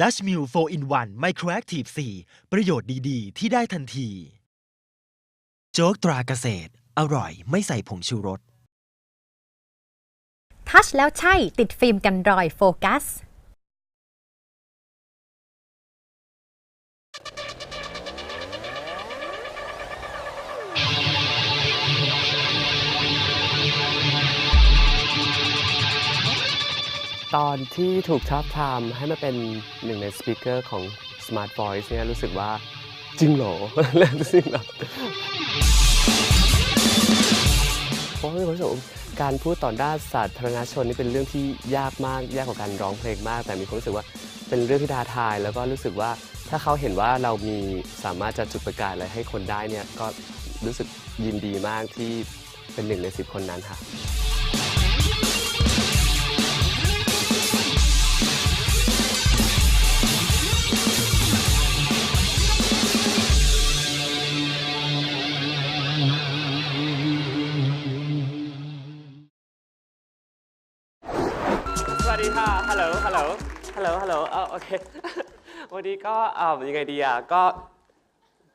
Dutch Mill 4 in 1 Microactive 4 ประโยชน์ดีๆ ที่ได้ทันที โจ๊กตราเกษตร อร่อยไม่ใส่ผงชูรส ทัชแล้วใช่ติดฟิล์มกันรอยโฟกัส ตอนที่ถูกทับทามให้มาเป็นหนึ่งในสปีกเกอร์ของ Smart Voice เนี่ยรู้สึกว่าจริงเหรอเล่นจริงเหรอเพราะว่ามีความรู้สึกาการพูดต่อหน้าสาธารณชนนี่เป็นเรื่องที่ยากมากยากกว่าการร้องเพลงมาก แต่มีความรู้สึกว่าเป็นเรื่องที่ท้าทาย แล้วก็รู้สึกว่าถ้าเขาเห็นว่าเรามีสามารถจะจุดประกายอะไรให้คนได้เนี่ยก็รู้สึกยินดีมากที่เป็นหนึ่งในสิบคนนั้นค่ะ วันนี้ก็เอ่อยังไงดีอะก็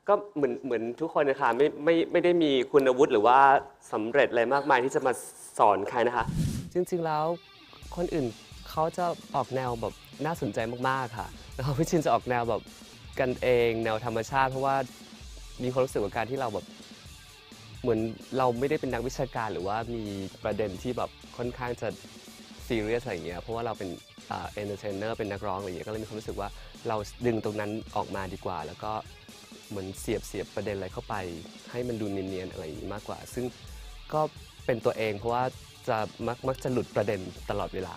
ก็เหมือนเหมือนทุกคนนะคะไม่ไม่ไม่ได้มีคุณวุฒิหรือว่าสำเร็จอะไรมากมายที่จะมาสอนใครนะคะ จริงๆแล้วคนอื่นเขาจะออกแนวแบบน่าสนใจมากๆค่ะ แล้วพี่ชินจะออกแนวแบบกันเองแนวธรรมชาติ เพราะว่ามีความรู้สึกว่าการที่เราแบบเหมือนเราไม่ได้เป็นนักวิชาการ หรือว่ามีประเด็นที่แบบค่อนข้างจะ ซีเรียสอะไรอย่างเงี้ยเพราะว่าเราเป็นเอนเตอร์เทนเนอร์เป็นนักร้องอะไรอย่างเงี้ยก็เลยมีความรู้สึกว่าเราดึงตรงนั้นออกมาดีกว่า แล้วก็เหมือนเสียบเสียบประเด็นอะไรเข้าไป ให้มันดูเนียนๆอะไรอย่างงี้มากกว่า ซึ่งก็เป็นตัวเองเพราะว่าจะมักมักจะหลุดประเด็นตลอดเวลา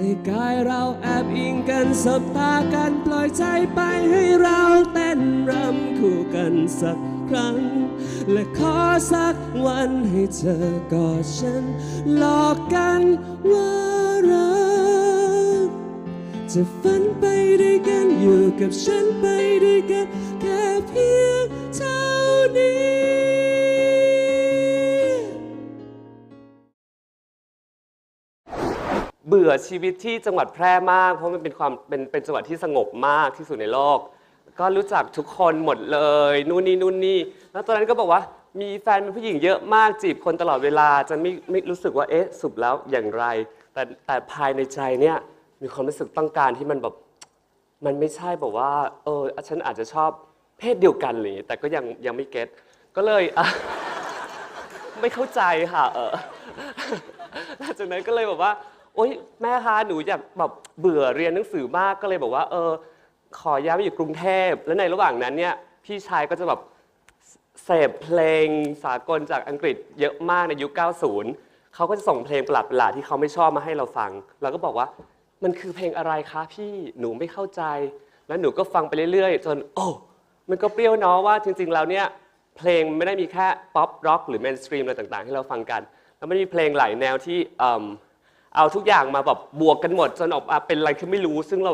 ให้กายเราแอบอิงกันสบตากันปล่อยใจไปให้เราเต้นรำคู่กันสักครั้ง และขอสักวันให้เธอกอดฉันหลอกกันว่ารัก จะฝันไปด้วยกันอยู่กับฉันไปด้วยกันแค่เพียงเท่านี้ บื่อชีวิตที่จังหวัดแพร่มาก เพราะมันเป็นความเป็นเป็นจังหวัดที่สงบมากที่สุดในโลก ก็รู้จักทุกคนหมดเลย นู่นนี่นู่นนี่ แล้วตอนนั้นก็บอกว่ามีแฟนเป็นผู้หญิงเยอะมากจีบคนตลอดเวลาจะไม่ไม่รู้สึกว่าเอ๊ะสุดแล้วอย่างไร แต่แต่ภายในใจเนี่ยมีความรู้สึกต้องการที่มันแบบมันไม่ใช่แบบว่าเออฉันอาจจะชอบเพศเดียวกันอะไรอย่างนี้แต่ก็ยังยังไม่เก็ตก็เลยอะไม่เข้าใจค่ะเออหลังจากนั้นก็เลยบอกว่า โอ๊ยแม่คะหนูอยากแบบเบื่อเรียนหนังสือมากก็เลยบอกว่า เออ ขอย้ายมาอยู่กรุงเทพแล้วในระหว่างนั้นเนี่ยพี่ชายก็จะแบบเสพเพลงสากลจากอังกฤษเยอะมากในยุค 90 เขาก็จะส่งเพลงประหลาดๆที่เขาไม่ชอบมาให้เราฟัง เราก็บอกว่ามันคือเพลงอะไรคะพี่หนูไม่เข้าใจ แล้วหนูก็ฟังไปเรื่อยๆ จนโอ้มันก็เปรี้ยวเนาะว่าจริงๆแล้วเนี่ยเพลงไม่ได้มีแค่ป๊อปร็อกหรือเมนสตรีมอะไรต่างๆ ให้เราฟังกัน แล้วมันมีเพลงหลายแนวที่ เอาทุกอย่างมาแบบบวกกันหมดจนออกมาเป็นอะไรที่ไม่รู้ ซึ่งเรา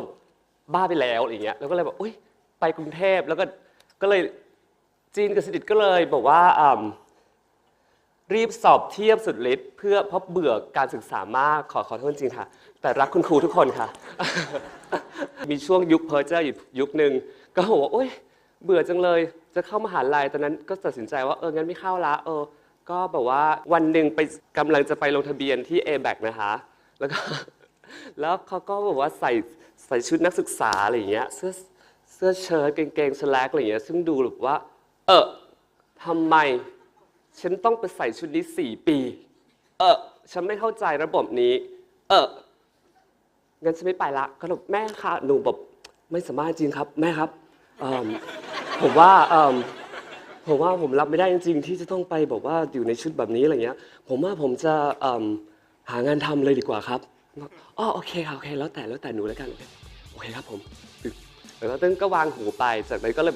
บ้าไปแล้วอะไรเงี้ยแล้วก็เลยแบบอุ้ยไปกรุงเทพแล้วก็ก็เลยจีนกับสนิทก็เลยบอกว่ารีบสอบเทียบสุดฤทธิ์เพื่อเพราะเบื่อการศึกษามากขอขอโทษจริงค่ะ แต่รักคุณครูทุกคนค่ะ มีช่วงยุคเพอร์เจอร์อยู่ยุคหนึ่งก็บอกว่าโอ๊ยเบื่อจังเลย จะเข้ามหาลัยตอนนั้นก็ตัดสินใจว่าเอองั้นไม่เข้าละเออ ก็แบบว่าวันหนึ่งไปกำลังจะไปลงทะเบียนที่ a b a c นะคะ แล้วก็ แล้วเขาก็บอกว่าใส่ใส่ชุดนักศึกษาอะไรอย่างเงี้ยเสื้อเสื้อเชิ้ตกางเกงสแลกอะไรอย่างเงี้ยซึ่งดูแบบว่า เออทำไม ฉันต้องไปใส่ชุดนี้สี่ปี เออฉันไม่เข้าใจระบบนี้ เอองั้นฉันไม่ไปละก็แบบแม่ค่ะหนูแบบไม่สามารถจริงครับ แม่ครับผมว่าอ ผมว่าผมรับไม่ได้จริงๆที่จะต้องไปบอกว่าอยู่ในชุดแบบนี้อะไรเงี้ย ผมว่าผมจะเอิ่มหางานทำเลยดีกว่าครับอ๋อโอเคค่ะโอเค แล้วแต่แล้วแต่หนูแล้วกัน โอเคครับผมปึ๊บแล้วตึ้งก็วางหูไป จากนั้นก็เลย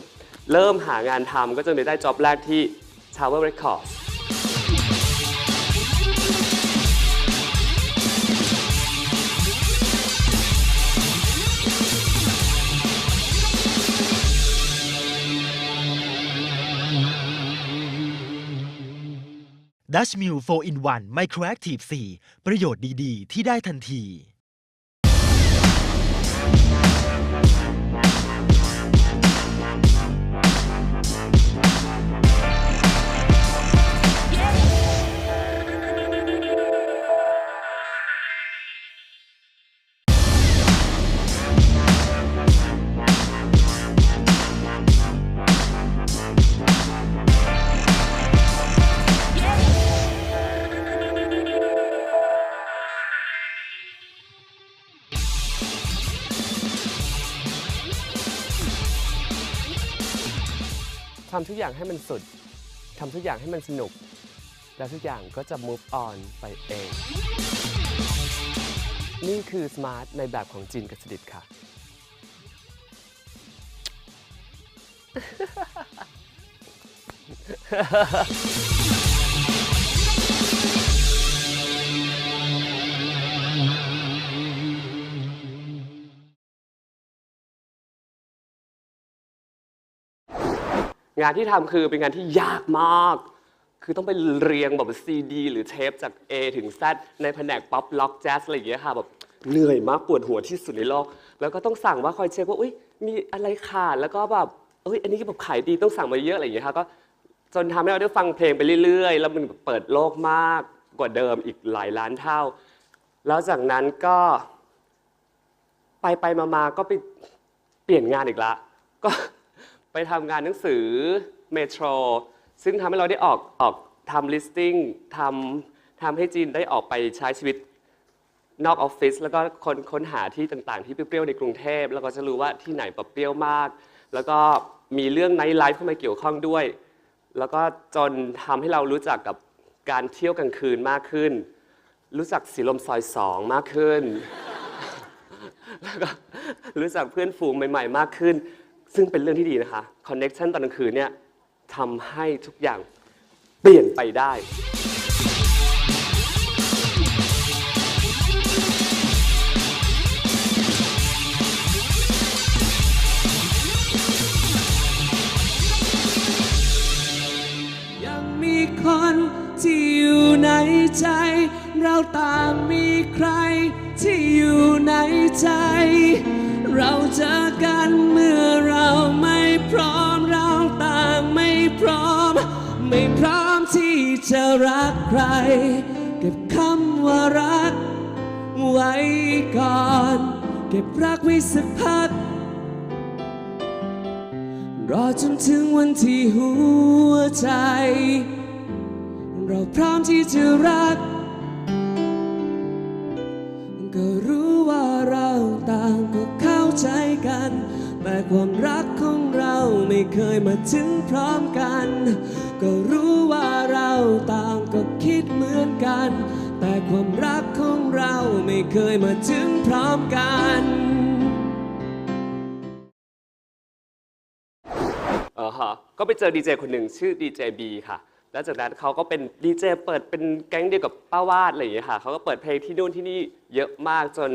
เริ่มหางานทำก็จนได้จ็อบแรกที่ Tower Records Dutch Mill 4 in 1 Microactive 4ประโยชน์ดี ๆ ที่ได้ทันที ทำทุกอย่างให้มันสุดทำทุกอย่างให้มันสนุก แล้วทุกอย่างก็จะ move on ไปเอง นี่คือ smart ในแบบของจีนกบสดิตค่ะ งานที่ทำคือเป็นงานที่ยากมาก คือต้องไปเรียงแบบซีดีหรือเทปจาก A ถึง Z ในแผนกป๊อปล็อกแจ๊สอะไรอย่างเงี้ยค่ะแบบเหนื่อยมากปวดหัวที่สุดในโลก แล้วก็ต้องสั่งว่าคอยเช็คว่าอุ้ยมีอะไรขาดแล้วก็แบบเอ้ยอันนี้แบบขายดีต้องสั่งมาเยอะอะไรอย่างเงี้ยค่ะก็จนทำให้เราได้ฟังเพลงไปเรื่อยๆ แล้วมันแบบเปิดโลกมากกว่าเดิมอีกหลายล้านเท่า แล้วจากนั้นก็ ไปไปมามาก็ไปเปลี่ยนงานอีกละ ก็ ไปทำงานหนังสือเมโทรซึ่งทำให้เราได้ออกออกทำ listing ทำทำให้จีนได้ออกไปใช้ชีวิตนอกออฟฟิศแล้วก็ค้นค้นหาที่ต่างๆ ที่เปรี้ยวๆในกรุงเทพ แล้วก็จะรู้ว่าที่ไหนแบบเปรี้ยวมาก แล้วก็มีเรื่องไนท์ไลฟ์เข้ามาเกี่ยวข้องด้วย แล้วก็จนทำให้เรารู้จักกับการเที่ยวกลางคืนมากขึ้น รู้จักสีลมซอยสองมากขึ้น แล้วก็รู้จักเพื่อนฝูงใหม่ ๆ มากขึ้น ซึ่งเป็นเรื่องที่ดีนะคะคอนเน็ชันตอนกลางคืนเนี่ยทำให้ทุกอย่างเปลี่ยนไปได้ ยังมีคนที่อยู่ในใจ เราต่างมีใครที่อยู่ในใจ เราจอ รักใคร เก็บคำว่ารัก ไว้ก่อน เก็บรักไว้สักพัก รอจนถึงวันที่หัวใจ เราพร้อมที่จะรัก ก็รู้ว่าเราต่างก็เข้าใจกัน แต่ความรักของเราไม่เคยมาถึงพร้อมกัน ก็รู้ว่าเราต่างก็คิดเหมือนกัน แต่ความรักของเราไม่เคยมาถึงพร้อมกันเออฮะก็ไปเจอดีเจคนหนึ่งชื่อดีเจบีค่ะ แล้วจากนั้นเขาก็เป็นดีเจเปิดเป็นแก๊งเดียวกับป้าวาดอะไรอย่างเงี้ยค่ะเขาก็เปิดเพลงที่นู่นที่นี่เยอะมากจน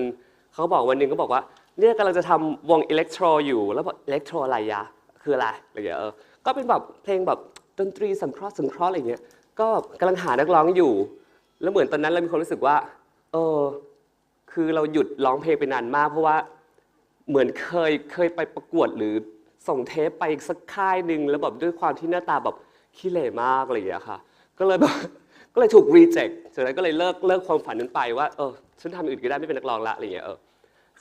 เขาบอกวันหนึ่งก็บอกว่าเนี่ยกำลังจะทำวงอิเล็กโทรอยู่ แล้วบอกอิเล็กโทรอะไรยะ คืออะไรอะไรอย่างเงี้ยเออก็เป็นแบบเพลงแบบ ดนตรีสังเคราะห์สังเคราะห์อะไรเงี้ยก็กำลังหานักร้องอยู่ แล้วเหมือนตอนนั้นเรามีความรู้สึกว่า เออ คือเราหยุดร้องเพลงไปนานมาก เพราะว่าเหมือนเคยเคยไปประกวดหรือส่งเทปไปสักค่ายหนึ่งแล้วแบบด้วยความที่หน้าตาแบบขี้เหร่มากอะไรอย่างเงี้ยค่ะ ก็เลยแบบก็เลยถูกรีเจ็คจากนั้นก็เลยเลิกเลิกความฝันนั้นไปว่าเออฉันทำอื่นก็ได้ไม่เป็นนักร้องละอะไรอย่างเงี้ยเออ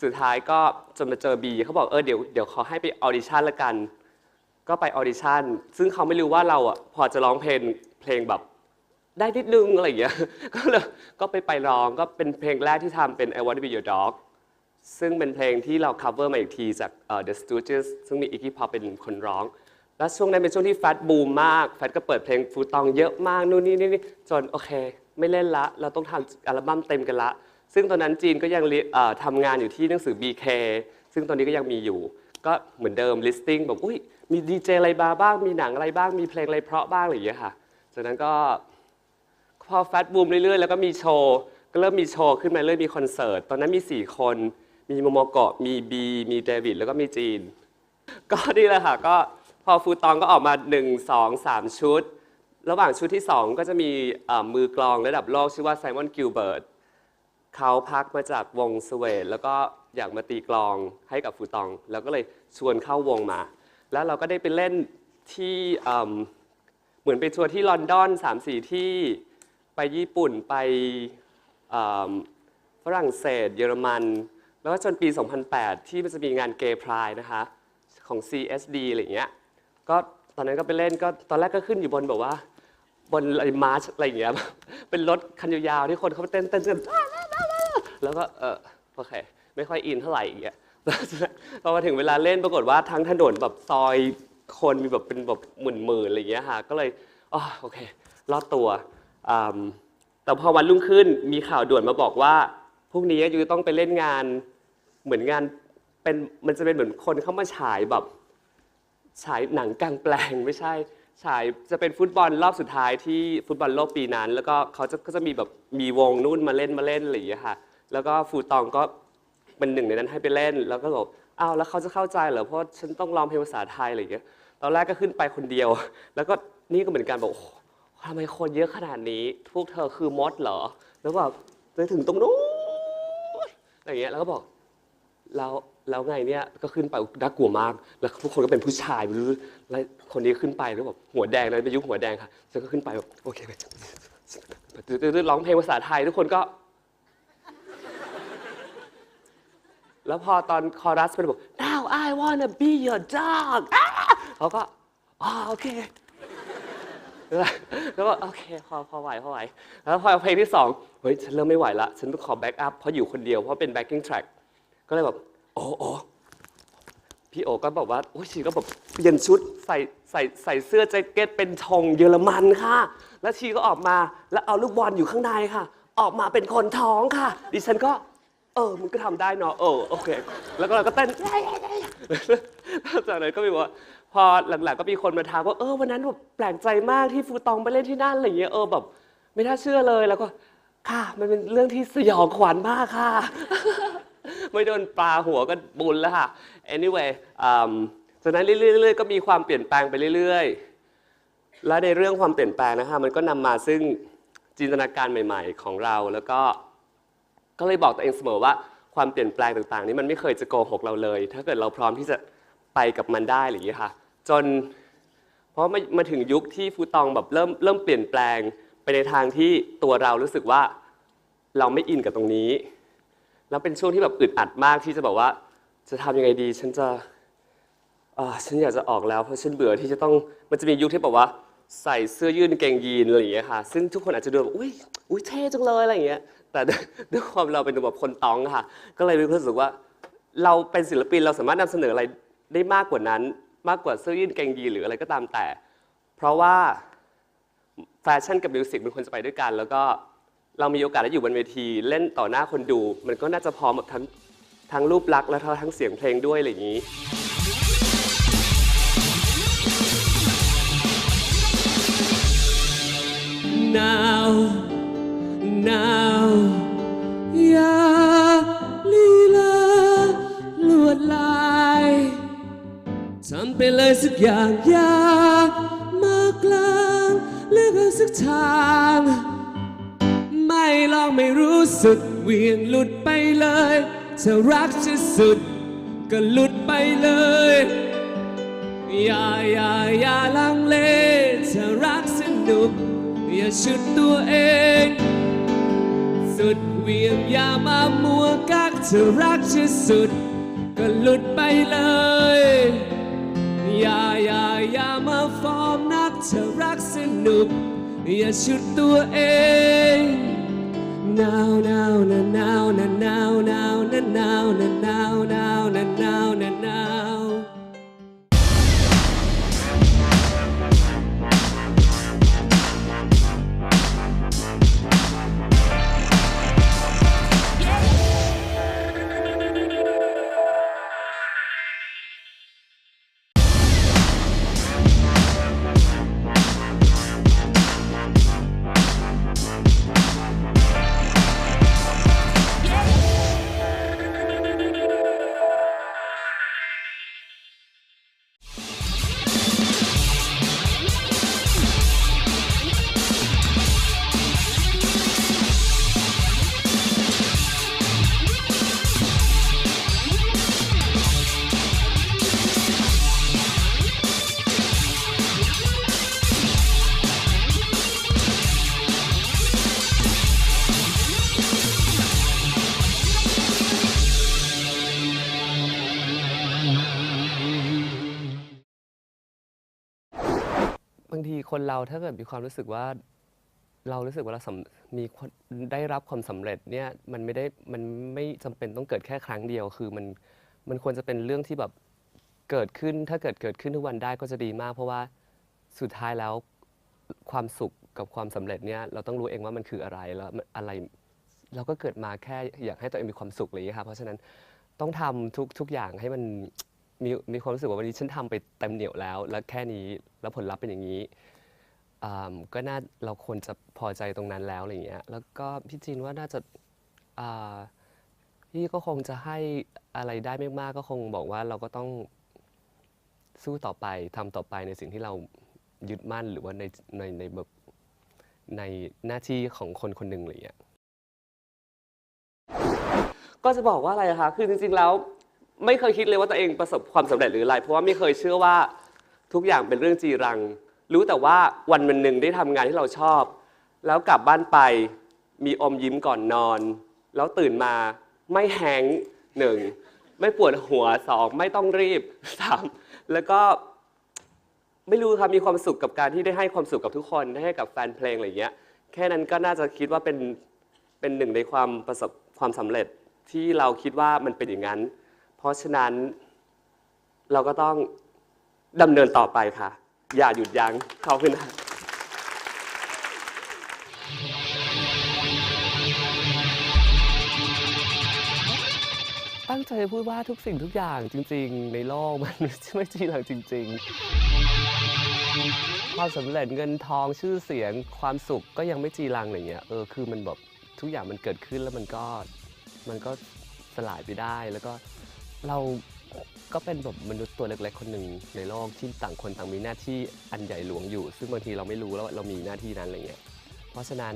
สุดท้ายก็จนมาเจอบีเขาบอกเออเดี๋ยวเดี๋ยวขอให้ไปออดิชั่นละกัน ก็ไปออดิชั่น ซึ่งเขาไม่รู้ว่าเราอะพอจะร้องเพลงเพลงแบบได้นิดนึงอะไรอย่างเงี้ย ก็เลยก็ไปไปร้องก็เป็นเพลงแรกที่ทำเป็น I Want to Be Your Dog ซึ่งเป็นเพลงที่เรา cover มาอีกทีจาก The Stooges ซึ่งมี Iggy Pop เป็นคนร้อง แล้วช่วงนั้นเป็นช่วงที่แฟตบูมมาก แฟตก็เปิดเพลงฟูตองเยอะมากนู่นนี่นี่จนโอเค ไม่เล่นละ เราต้องทำอัลบั้มเต็มกันละ ซึ่งตอนนั้นจีนก็ยังทำงานอยู่ที่หนังสือ BK ซึ่งตอนนี้ก็ยังมีอยู่ ก็เหมือนเดิม listing แบบอุ้ยมีดีเจอะไรบ้างบ้าง มีหนังอะไรบ้าง มีเพลงอะไรเพราะบ้างอะไรอย่างเงี้ยค่ะ จากนั้นก็พอแฟตบูมเรื่อยๆ แล้วก็มีโชว์ ก็เริ่มมีโชว์ขึ้นมาเรื่อยมีคอนเสิร์ต ตอนนั้นมี 4 คน มีโมโมโกะ มีบี มีเดวิด แล้วก็มีจีน ก็นี่แหละค่ะ ก็พอฟูตองก็ออกมา 1 2 3 ชุด ระหว่างชุดที่ 2 ก็จะมีมือกลองระดับโลกชื่อว่าไซมอนกิลเบิร์ตเขาพักมาจากวงสเวดแล้วก็ อยากมาตีกลองให้กับฟูตอง แล้วก็เลยชวนเข้าวงมา แล้วเราก็ได้ไปเล่นที่เหมือนไปทัวร์ที่ลอนดอน3-4ที่ไปญี่ปุ่นไปฝรั่งเศส เยอรมัน แล้วก็จนปี 2008 ที่มันจะมีงานเกย์พรายนะคะ ของ CSD อะไรอย่างเงี้ยก็ตอนนั้นก็ไปเล่นก็ตอนแรกก็ขึ้นอยู่บนแบบว่า บนอะไรมาร์ชอะไรเงี้ยเป็นรถคันยาวๆที่คนเขาไปเต้นเต้นกันแล้วก็เออโอเค ไม่ค่อยอินเท่าไหร่อย่างเงี้ยพอมาถึงเวลาเล่นปรากฏว่าทั้งถนนแบบซอยคนมีแบบเป็นแบบหมื่นๆอะไรอย่างเงี้ยค่ะก็เลยอ๋อโอเครอดตัวแต่พอวันรุ่งขึ้นมีข่าวด่วนมาบอกว่าพรุ่งนี้ยูจะต้องไปเล่นงานเหมือนงานเป็นมันจะเป็นเหมือนคนเข้ามาฉายแบบฉายหนังกลางแปลงไม่ใช่ฉายจะเป็นฟุตบอลรอบสุดท้ายที่ฟุตบอลโลกปีนั้น แล้วก็เขาจะก็จะมีแบบมีวงนู่นมาเล่นมาเล่นอะไรอย่างเงี้ยค่ะ แล้วก็ฟูตองก็ เป็นหนึ่งในนั้นให้ไปเล่น แล้วก็บอกอ้าวแล้วเขาจะเข้าใจเหรอเพราะฉันต้องร้องเพลงภาษาไทยอะไรอย่างเงี้ยตอนแรกก็ขึ้นไปคนเดียว แล้วก็นี่ก็เหมือนกันบอกทำไมคนเยอะขนาดนี้ พวกเธอคือมดเหรอ แล้วแบบไปถึงตรงนู้นอะไรอย่างเงี้ยแล้วก็บอกแล้วแล้วไงเนี่ยก็ขึ้นไปน่ากลัวมาก แล้วทุกคนก็เป็นผู้ชายไม่รู้แล้วคนนี้ขึ้นไปแล้วแบบหัวแดงเลยไปยุคหัวแดงค่ะฉันก็ขึ้นไปแบบโอเคตื้อๆร้องเพลงภาษาไทยทุกคนก็ แล้วพอตอนคอรัสเป็นบอก now I wanna be your dog อ่าเขาก็อ๋อโอเค แล้วก็โอเคพอพอไหวพอไหว แล้วพอเพลงที่สองเฮ้ยฉันเริ่มไม่ไหวละ ฉันต้องขอแบ็กอัพเพราะอยู่คนเดียวเพราะเป็นแบ็กกิ้งแทร็กก็เลยแบบโอ้โอ้พี่โอก็บอกว่าโอ้ยชีก็แบบเปลี่ยนชุดใส่ใส่ใส่เสื้อแจ็คเก็ตเป็นธงเยอรมันค่ะ แล้วชีก็ออกมาแล้วเอาลูกบอลอยู่ข้างในค่ะ ออกมาเป็นคนท้องค่ะ ดิฉันก็ เออมึงก็ทำได้เนาะเออโอเค แล้วก็เราก็เต้น จากนั้นก็มีว่าพอหลังๆก็มีคนมาถามว่าเออวันนั้นแบบแปลกใจมากที่ฟูตองไปเล่นที่นั่นอะไรอย่างเงี้ยเออแบบไม่น่าเชื่อเลยแล้วก็ค่ะ มันเป็นเรื่องที่สยองขวัญมากค่ะ ไม่โดนปลาหัวก็บุญแล้วค่ะ anyway อืมจากนั้นเรื่อยๆก็มีความเปลี่ยนแปลงไปเรื่อยๆ และในเรื่องความเปลี่ยนแปลงนะคะมันก็นำมาซึ่งจินตนาการใหม่ ๆ ของเราแล้วก็ ก็เลยบอกตัวเองเสมอว่าความเปลี่ยนแปลงต่างๆ นี้มันไม่เคยจะโกหกเราเลย ถ้าเกิดเราพร้อมที่จะไปกับมันได้อะไรอย่างนี้ยค่ะ จนเพราะมามาถึงยุคที่ฟูตองแบบเริ่มเริ่มเปลี่ยนแปลงไปในทางที่ตัวเรารู้สึกว่าเราไม่อินกับตรงนี้ แล้วเป็นช่วงที่แบบอึดอัดมากที่จะบอกว่า จะทำยังไงดี ฉันจะอ่าฉันอยากจะออกแล้วเพราะฉันเบื่อที่จะต้องมันจะมียุคที่บอกว่าใส่เสื้อยืดกางเกงยีนอะไรอย่างเงี้ยค่ะ ซึ่งทุกคนอาจจะดูแบบอุ้ยอุ้ยเท่จังเลยอะไรอย่างเงี้ย แต่ด้วยความเราเป็นแบบคนตองค่ะ ก็เลยรู้สึกว่า เราเป็นศิลปินเราสามารถนำเสนออะไรได้มากกว่านั้น มากกว่าเสื้อยืดกางเกงยีหรืออะไรก็ตามแต่ เพราะว่าแฟชั่นกับมิวสิกมันควรจะไปด้วยกัน แล้วก็เรามีโอกาสได้อยู่บนเวที เล่นต่อหน้าคนดู มันก็น่าจะพร้อมแบบทั้งทั้งรูปลักษณ์และทั้งเสียงเพลงด้วยอะไรอย่างนี้ now now อย่าลีลาลวดลายทำไปเลยสักอย่างอย่ามากลางเลือกเอาสักทาง ไม่ลองไม่รู้สึกเวียงหลุดไปเลยถ้ารักจะสุดก็หลุดไปเลย อย่าอย่าอย่าลังเลถ้ารักสนุก อย่าชุดตัวเองุดเวียงยามามัวกักเธอรักชีสุด ก็หลุดไปเลย อย่าอย่าอย่ามาฟอร์มนักเธอรักสนุก อย่าชุดตัวเองนาวนาวนาวนาวนาวนา now ทีคนเราถ้าเกิดมีความรู้สึกว่า เรารู้สึกว่าเราสำมีคนได้รับความสำเร็จเนี่ยมันไม่ได้มันไม่จำเป็นต้องเกิดแค่ครั้งเดียว คือมันมันควรจะเป็นเรื่องที่แบบเกิดขึ้นถ้าเกิดเกิดขึ้นทุกวันได้ก็จะดีมาก เพราะว่าสุดท้ายแล้วความสุขกับความสำเร็จเนี่ยเราต้องรู้เองว่ามันคืออะไรแล้วอะไร เราก็เกิดมาแค่อยากให้ตัวเองมีความสุขเลยค่ะเพราะฉะนั้นต้องทำทุกทุกอย่างให้มัน มีมีความรู้สึกว่าวันนี้ฉันทำไปเต็มเหนียวแล้ว แล้วแค่นี้แล้วผลลัพธ์เป็นอย่างนี้ก็น่าเราควรจะพอใจตรงนั้นแล้วอะไรเงี้ยแล้วก็พี่จีนว่าน่าจะาพี่ก็คงจะให้อะไรได้ไม่มากก็คงบอกว่าเราก็ต้องสู้ต่อไปทำต่อไปในสิ่งที่เรายึดมั่นหรือว่าในในในแบบในหน้าที่ของคนคนหนึ่งอะไรเงี้ยก็จะบอกว่าอะไรคะคือจริงๆแล้ว ไม่เคยคิดเลยว่าตัวเองประสบความสำเร็จหรืออะไร เพราะว่าไม่เคยเชื่อว่าทุกอย่างเป็นเรื่องจีรัง รู้แต่ว่าวันวันหนึ่งได้ทำงานที่เราชอบ แล้วกลับบ้านไปมีอมยิ้มก่อนนอน แล้วตื่นมาไม่แฮงก์หนึ่งไม่ปวดหัวสองไม่ต้องรีบสามแล้วก็ไม่รู้ครับมีความสุขกับการที่ได้ให้ความสุขกับทุกคนได้ให้กับแฟนเพลงอะไรอย่างเงี้ยแค่นั้นก็น่าจะคิดว่าเป็นเป็นหนึ่งในความประสบความสำเร็จที่เราคิดว่ามันเป็นอย่างนั้น เพราะฉะนั้นเราก็ต้องดำเนินต่อไปค่ะ อย่าหยุดยัง้งเขอบคุณค่ะตั้งใจพูดว่าทุกสิ่งทุกอย่างจริง ๆ ในโลกมันไม่จริงหรอกจริง ๆ ความสำเร็จเงินทองชื่อเสียงความสุขก็ยังไม่จีรังอะไรเงี้ยเออคือมันแบบทุกอย่างมันเกิดขึ้นแล้วมันก็มันก็สลายไปได้แล้วก็ เราก็เป็นแบบมนุษย์ตัวเล็กๆคนหนึ่งในโลกที่ต่างคนต่างมีหน้าที่อันใหญ่หลวงอยู่ ซึ่งบางทีเราไม่รู้แล้วว่าเรามีหน้าที่นั้นอะไรเงี้ยเพราะฉะนั้น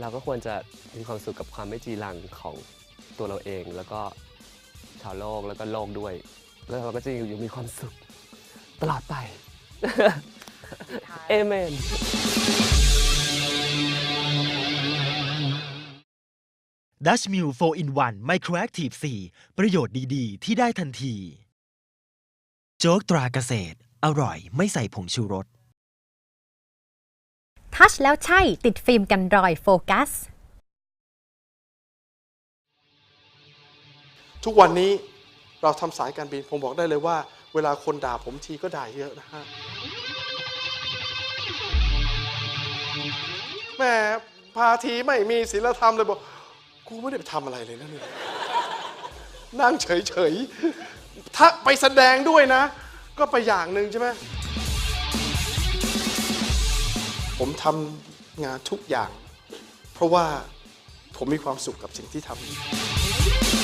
เราก็ควรจะมีความสุขกับความไม่จีรังของตัวเราเอง แล้วก็ชาวโลกแล้วก็โลกด้วย แล้วเราก็จะอยู่มีความสุขตลอดไป เอเมน ดัชมิล4 in 1 Microactive 4 ประโยชน์ดีๆ ที่ได้ทันที โจ๊กตราเกษตร อร่อยไม่ใส่ผงชูรส ทัชแล้วใช่ติดฟิล์มกันรอยโฟกัส ทุกวันนี้เราทำสายการบินผมบอกได้เลยว่า เวลาคนด่าผมทีก็ด่าเยอะนะฮะแหมพาทีไม่มีศีลธรรมเลยบอก กูไม่ได้ไปทำอะไรเลยนะเนี่ยนั่งเฉยๆ ถ้าไปแสดงด้วยนะ ก็ไปอย่างหนึ่งใช่ไหม ผมทำงานทุกอย่าง เพราะว่าผมมีความสุขกับสิ่งที่ทำ